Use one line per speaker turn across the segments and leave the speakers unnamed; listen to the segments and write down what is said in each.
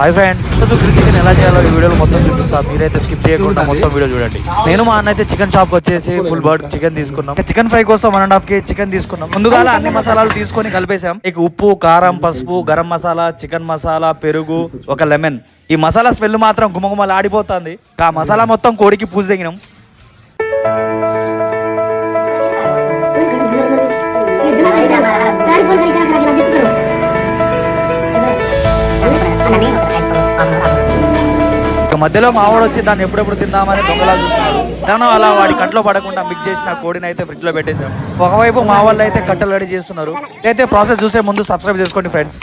Hi friends. రోజు grill chicken ఎలా చేయాలో ఈ వీడియోలో మొత్తం చూపిస్తా మీరైతే స్కిప్ చేయకుండా మొత్తం వీడియో చూడండి. నేను మా అన్న అయితే చికెన్ షాప్ వచ్చేసి ఫుల్ బర్డ్ చికెన్ తీసుకున్నాం. చికెన్ ఫ్రై కోసం one and half KG chicken తీసుకున్నాం. ముందుగా అన్ని మసాలాలు తీసుకొని కలిపేసాం ఇక ఉప్పు కారం పసుపు గరం మసాలా చికెన్ మసాలా పెరుగు ఒక లెమన్ ఈ మసాలా స్మెల్ మాత్రం గుమగుమలు ఆడిపోతుంది. ఆ మసాలా మొత్తం కోడికి పూజ తెగినాం. మధ్యలో మావాడు వచ్చి దాన్ని ఎప్పుడెప్పుడు తిందామని దొంగలా చూస్తున్నాడు తను అలా వాడి కంట్లో పడకుండా మిక్స్ చేసిన కోడిని అయితే ఫ్రిడ్జ్లో పెట్టేశాం ఒకవైపు మా వాళ్ళు అయితే కట్టలు రెడీ చేస్తున్నారు. అయితే ప్రాసెస్ చూసే ముందు సబ్స్క్రైబ్ చేసుకోండి ఫ్రెండ్స్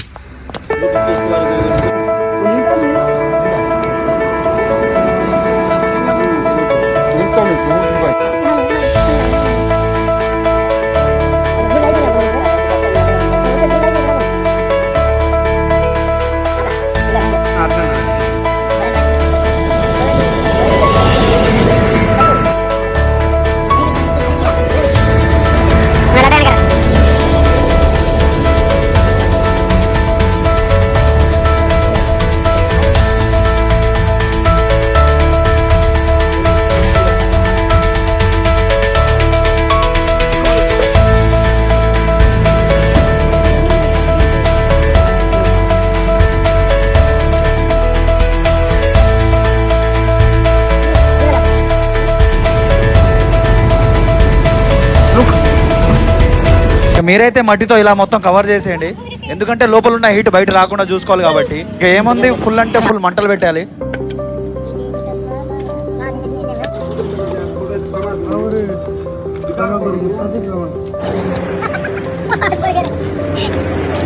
మీరైతే మట్టితో ఇలా మొత్తం కవర్ చేసేయండి. ఎందుకంటే లోపల ఉన్న హీట్ బయట రాకుండా చూసుకోవాలి కాబట్టి. ఇక ఏముంది? ఫుల్ అంటే ఫుల్ మంటలు పెట్టాలి.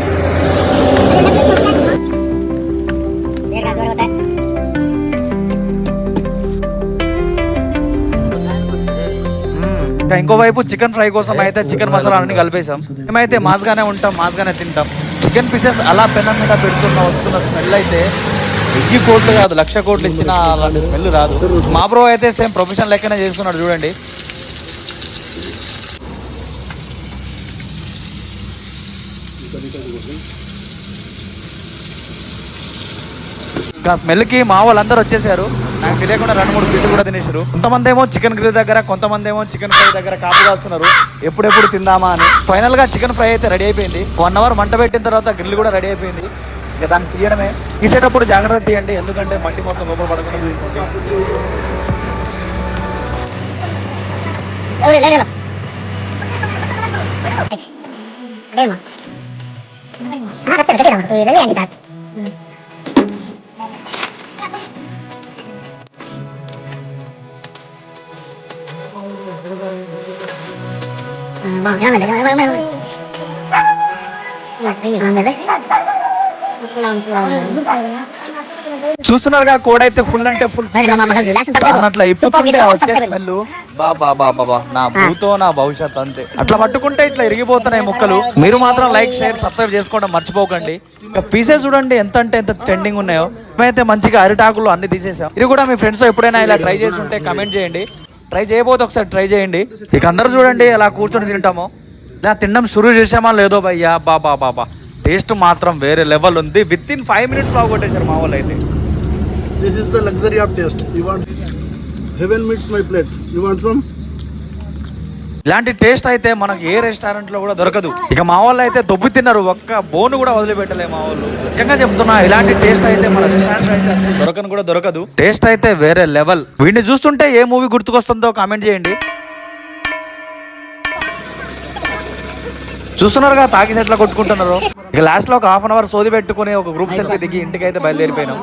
ఇంకోవైపు చికెన్ ఫ్రై కోసం అయితే చికెన్ మసాలా అన్ని కలిపేసాం మేమైతే మాస్గానే ఉంటాం మాస్గానే తింటాం. చికెన్ పీసెస్ అలా పెనం మీద పెడుతున్న వస్తున్న స్మెల్ అయితే వెయ్యి కోట్లు కాదు లక్ష కోట్లు ఇచ్చిన అలాంటి స్మెల్ రాదు. మా బ్రో అయితే సేమ్ ప్రొఫెషన్ లెక్కనే చేస్తున్నాడు చూడండి. ఇంకా స్మెల్కి మా వాళ్ళందరూ వచ్చేసారు. నాకు తెలియకుండా రెండు మూడు పీసులు కూడా తినేసారు కొంతమంది ఏమో చికెన్ గ్రిల్ దగ్గర కొంతమంది ఏమో చికెన్ ఫ్రై దగ్గర కాపు కాస్తున్నారు. ఎప్పుడెప్పుడు తిందామా అని. ఫైనల్గా చికెన్ ఫ్రై అయితే రెడీ అయిపోయింది. వన్ అవర్ మంట పెట్టిన తర్వాత గ్రిల్ కూడా రెడీ అయిపోయింది. ఇక దాన్ని తీయడమే. తీసేటప్పుడు జాగ్రత్త తీయండి. ఎందుకంటే మట్టి మొత్తం లోపల పడకుండా చూసుకోండి చూస్తున్నారుగా కోడ్ అయితే ఫుల్ అంటే ఫుల్ అట్లా ఇప్పుతుంటే వచ్చే బాబా బాబా నా భూతో నా భవిష్యత్ అంతే. అట్లా పట్టుకుంటే ఇట్లా ఇరిగిపోతున్నాయి ముక్కలు. మీరు మాత్రం లైక్ షేర్ సబ్స్క్రైబ్ చేసుకోవడం మర్చిపోకండి. ఇంకా పీసెస్ చూడండి ఎంత అంటే ఎంత ట్రెండింగ్ ఉన్నాయో. మేమైతే మంచిగా అరిటాకులు అన్ని తీసేసాం. ఇది కూడా మీ ఫ్రెండ్స్ ఎప్పుడైనా ఇలా ట్రై చేసి ఉంటే కమెంట్ చేయండి. ట్రై చేయబోతే ఒకసారి ట్రై చేయండి. ఇక అందరూ చూడండి అలా కూర్చొని తింటాము. ఇలా తినడం షురూ చేసామా లేదో భయ్యా బాబా బాబా టేస్ట్ మాత్రం వేరే లెవెల్ ఉంది. విత్ ఇన్ ఫైవ్ మినిట్స్లో కొట్టేశారు మా వాళ్ళు అయితే.
This is the luxury of taste You want heaven meets my plate You want some
ఇలాంటి టేస్ట్ అయితే మనకు ఏ రెస్టారెంట్లో కూడా దొరకదు. ఇక మా వాళ్ళు అయితే దొబ్బు తిన్నారు. ఒక్క బోన్ కూడా వదిలిపెట్టలే మా వాళ్ళు. నిజంగా చెప్తున్నా ఇలాంటి టేస్ట్ అయితే మన రెస్టారెంట్ అయితే అసలు దొరకను కూడా దొరకదు. టేస్ట్ అయితే వేరే లెవెల్. వీడిని చూస్తుంటే ఏ మూవీ గుర్తుకొస్తుందో కామెంట్ చేయండి. చూస్తున్నారుగా తాకినట్లు కొట్టుకుంటున్నారు. ఇక లాస్ట్లో ఒక హాఫ్ అన్ అవర్ సోది పెట్టుకుని ఒక గ్రూప్ సెల్ఫీ దిగి ఇంటికి అయితే బయలుదేరిపోయినాం.